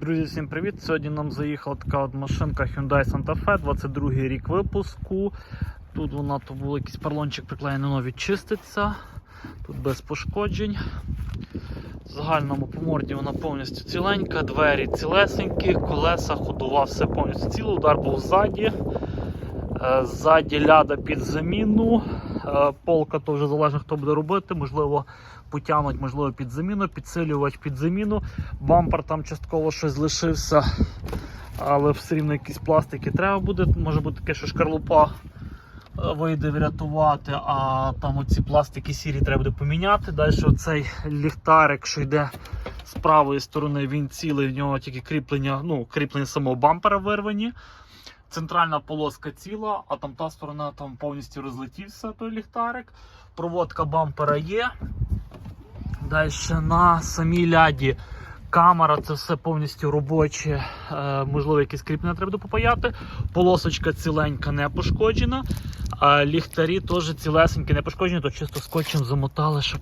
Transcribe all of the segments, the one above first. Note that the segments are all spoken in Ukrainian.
Друзі, всім привіт! Сьогодні нам заїхала така от машинка Hyundai Santa Fe, 22 рік випуску. Тут вона то був якийсь парлончик приклеєний, воно відчиститься. Тут без пошкоджень. В загальному по морді вона повністю ціленька, двері цілесенькі, колеса, ходова, все повністю ціле, удар був ззаді. Е, Ззаді ляда під заміну. Е, Полка то залежно хто буде робити, можливо, потягнуть, можливо, під заміну, підсилювач під заміну. Бампер там частково щось лишився, але все рівно якісь пластики треба буде. Може бути таке, що шкарлупа е, вийде врятувати, а там оці пластики сірі треба буде поміняти. Далі оцей ліхтарик, що йде з правої сторони, він цілий, в нього тільки кріплення, ну, кріплення самого бампера вирвані. Центральна полоска ціла, а там та сторона там повністю розлетівся той ліхтарик. Проводка бампера є. Далі на самій ляді камера, це все повністю робоче. Е, можливо, якісь кріплення треба буде попаяти. Полосочка ціленька, не пошкоджена. А ліхтарі теж цілесенькі, не пошкоджені, то чисто скотчем замотали, щоб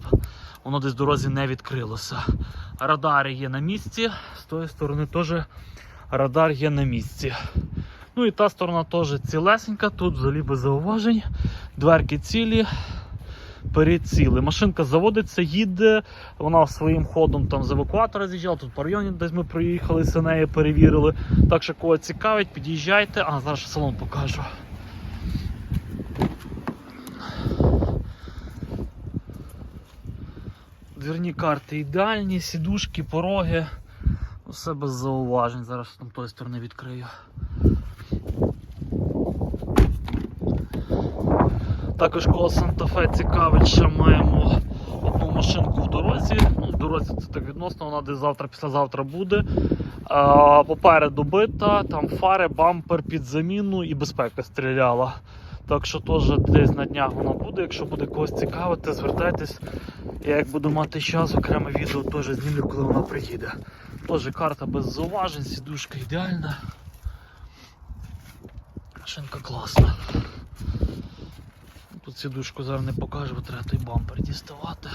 воно десь в дорозі не відкрилося. Радари є на місці, з тої сторони теж радар є на місці. Ну і та сторона теж цілесенька, тут взагалі без зауважень. Дверки цілі, перед цілі. Машинка заводиться, їде, вона своїм ходом там з евакуатора з'їжджала, тут по районі десь ми проїхалися нею, перевірили. Так що кого цікавить, під'їжджайте, а зараз салон покажу. Двірні карти ідеальні, сідушки, пороги. Все без зауважень. Зараз там тої сторони відкрию. Також коло Санта-Фе цікавить, що маємо одну машинку в дорозі. Ну, в дорозі це так відносно, вона десь завтра, післязавтра буде. А, попереду бита, там фари, бампер під заміну і безпека стріляла. Так що теж десь на днях воно буде. Якщо буде когось цікавити, звертайтесь. Я як буду мати час, окреме відео теж знімлю, коли вона приїде. Теж карта без зауважень, сідушка ідеальна. Машинка класна. Тут сідушку зараз не покажу, бо треба той бампер діставати.